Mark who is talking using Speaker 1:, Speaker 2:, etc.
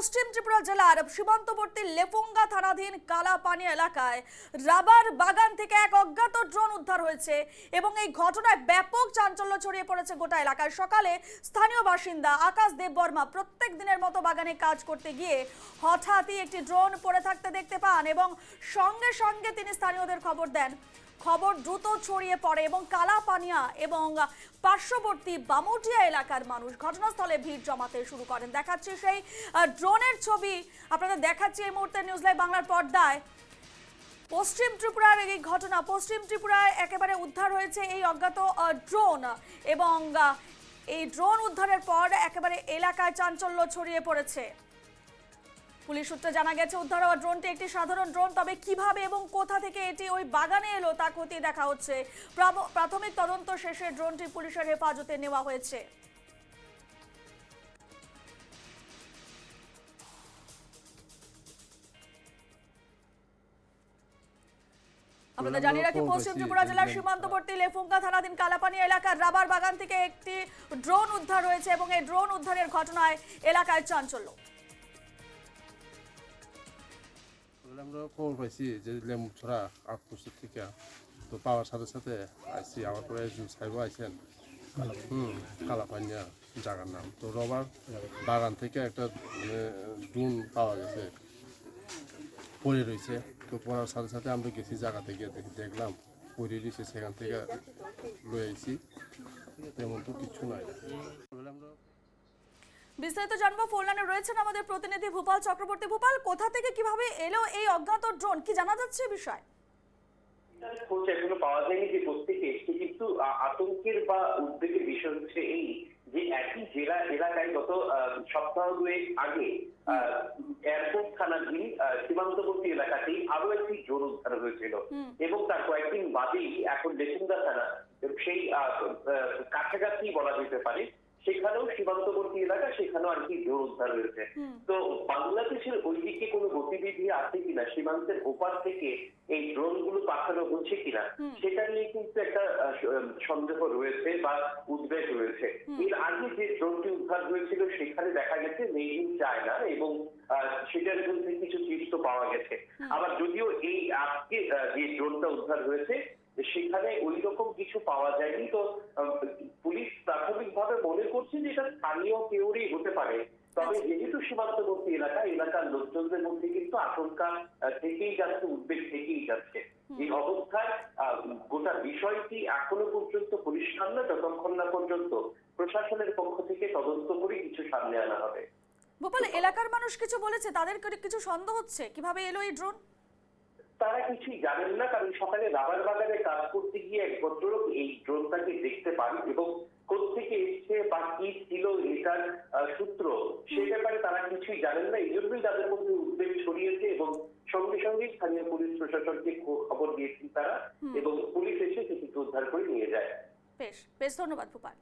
Speaker 1: পশ্চিম ত্রিপুরা জেলার সীমান্তবর্তী লেফুঙ্গা থানাধীন কালাপানি এলাকায় রাবার বাগান থেকে এক অজ্ঞাত ড্রোন উদ্ধার হয়েছে এবং এই ঘটনায় ব্যাপক চাঞ্চল্য ছড়িয়ে পড়েছে গোটা এলাকায়। সকালে স্থানীয় বাসিন্দা আকাশ দেব বর্মা প্রত্যেক দিনের মতো বাগানে কাজ করতে গিয়ে হঠাৎই একটি ড্রোন পড়ে থাকতে দেখতে পান এবং সঙ্গে সঙ্গে তিনি স্থানীয়দের খবর দেন। খবর দ্রুত ছড়িয়ে পড়ে এবং কালাপানিয়া এবং পার্শ্ববর্তী বামুটিয়া এলাকার মানুষ ঘটনাস্থলে ভিড় জমাতে শুরু করেন। দেখাচ্ছি সেই ড্রোনের ছবি আপনাদের দেখাচ্ছি এই মুহূর্তে নিউজ লাইভ বাংলার পর্দায়। পশ্চিম ত্রিপুরার এই ঘটনা, পশ্চিম ত্রিপুরায় একেবারে উদ্ধার হয়েছে এই অজ্ঞাত ড্রোন এবং এই ড্রোন উদ্ধারের পর একেবারে এলাকায় চাঞ্চল্য ছড়িয়ে পড়েছে। পুলিশ সূত্রে জানা গেছে উদ্ধার হওয়া ড্রোনটি একটি সাধারণ ড্রোন তবে কীভাবে এবং কোথা থেকে এটি ওই বাগানে এলো তা খতিয়ে দেখা হচ্ছে। প্রাথমিক তদন্ত শেষে ড্রোনটি পুলিশের হেফাজতে নেওয়া হয়েছে। আপনাদের জানিয়ে রাখি পশ্চিম ত্রিপুরা জেলার সীমান্তবর্তী লেফুঙ্গা থানাধীন কালাপানি এলাকার রাবার বাগান থেকে একটি ড্রোন উদ্ধার হয়েছে এবং এই ড্রোন উদ্ধারের ঘটনায় এলাকায় চাঞ্চল্য।
Speaker 2: আমরা খবর পাইছি যে লেমু ছড়া বছর থেকে। তো পাওয়ার সাথে সাথে আইসি, আমার পরে সাহেব আইসেন হুম, কালাপানিয়া জায়গার নাম। তো রবার বাগান থেকে একটা ড্রোন পাওয়া গেছে, পড়ে রয়েছে। তো পড়ার সাথে সাথে আমরা গেছি জায়গা থেকে দেখি, দেখলাম পড়ে রয়েছে, সেখান থেকে লয়ে আইছি। তেমন তো কিছু নাই। আমরা
Speaker 1: বিস্তারিত জানব ফোন লাইনে রয়েছেন আমাদের প্রতিনিধি ভূপাল চক্রবর্তী। ভূপাল কোথা থেকে কীভাবে এলো এই অজ্ঞাত ড্রোন কি জানা যাচ্ছে বিষয়?
Speaker 3: খোঁজ এখনও পাওয়া যায়নি যে প্রত্যেকে এসছে কিন্তু আতঙ্কের বা উদ্বেগের বিষয় হচ্ছে এই যে একই জেলা এলাকায় গত সপ্তাহ দুয়েক আগে এয়ারপোর্ট থানাধীন সীমান্তবর্তী এলাকাতেই আরও একটি জোর উদ্ধার হয়েছিল। এবং তার কয়েকদিন বাদেই এখন লেসুন্দা থানা সেই কাছাকাছি বলা যেতে পারে সেখানেও সীমান্তবর্তী এলাকা সেখানেও আর কি জোর উদ্ধার হয়েছে। তো বাংলাদেশের ওই দিকে কোনো গতিবিধি আছে কিনা সীমান্তের ওপার থেকে এই ড্রোনগুলো পাঠানো হচ্ছে কিনা সেটা নিয়ে কিন্তু একটা সন্দেহ রয়েছে বা উদ্বেগ রয়েছে। এর আগে যে ড্রোনটি উদ্ধার হয়েছিল সেখানে দেখা গেছে মেড ইন চায়না এবং সেটার মধ্যে কিছু চিত্র পাওয়া গেছে। আবার যদিও এই আজকে যে ড্রোনটা উদ্ধার হয়েছে সেখানে ওই রকম কিছু পাওয়া যায়নি তো আহ, পুলিশ প্রাথমিকভাবে মনে করছে যে এটা স্থানীয় কেউরই হতে পারে। তবে যেহেতু সীমান্তবর্তী এলাকা এলাকার লোকজনদের মধ্যে কিন্তু আশঙ্কা থেকেই যাচ্ছে উদ্বেগ থেকেই যাচ্ছে। এই অবস্থায় গোটা বিষয়টি এখনও পর্যন্ত পরিষ্কার না যতক্ষণ না পর্যন্ত প্রশাসনের পক্ষ থেকে তদন্ত করে কিছু সামনে আনা হবে।
Speaker 1: ভূপাল এলাকার মানুষ কিছু বলেছে? তাদের কিছু সন্দেহ হচ্ছে? কীভাবে এলো এই ড্রোন
Speaker 3: তারা কিছুই জানেন না কারণ সকালে রাবার বাগানে কাজ করতে গিয়ে এক ভদ্রলোক এই ড্রোনটাকে দেখতে পান এবং কিছুই জানেন না। এই জন্যই তাদের মধ্যে উদ্বেগ ছড়িয়েছে এবং সঙ্গে সঙ্গে স্থানীয় পুলিশ প্রশাসনকে খবর দিয়েছেন তারা এবং পুলিশ এসে সেটিকে উদ্ধার করে নিয়ে যায়।
Speaker 1: বেশ বেশ ধন্যবাদ ভূপাল।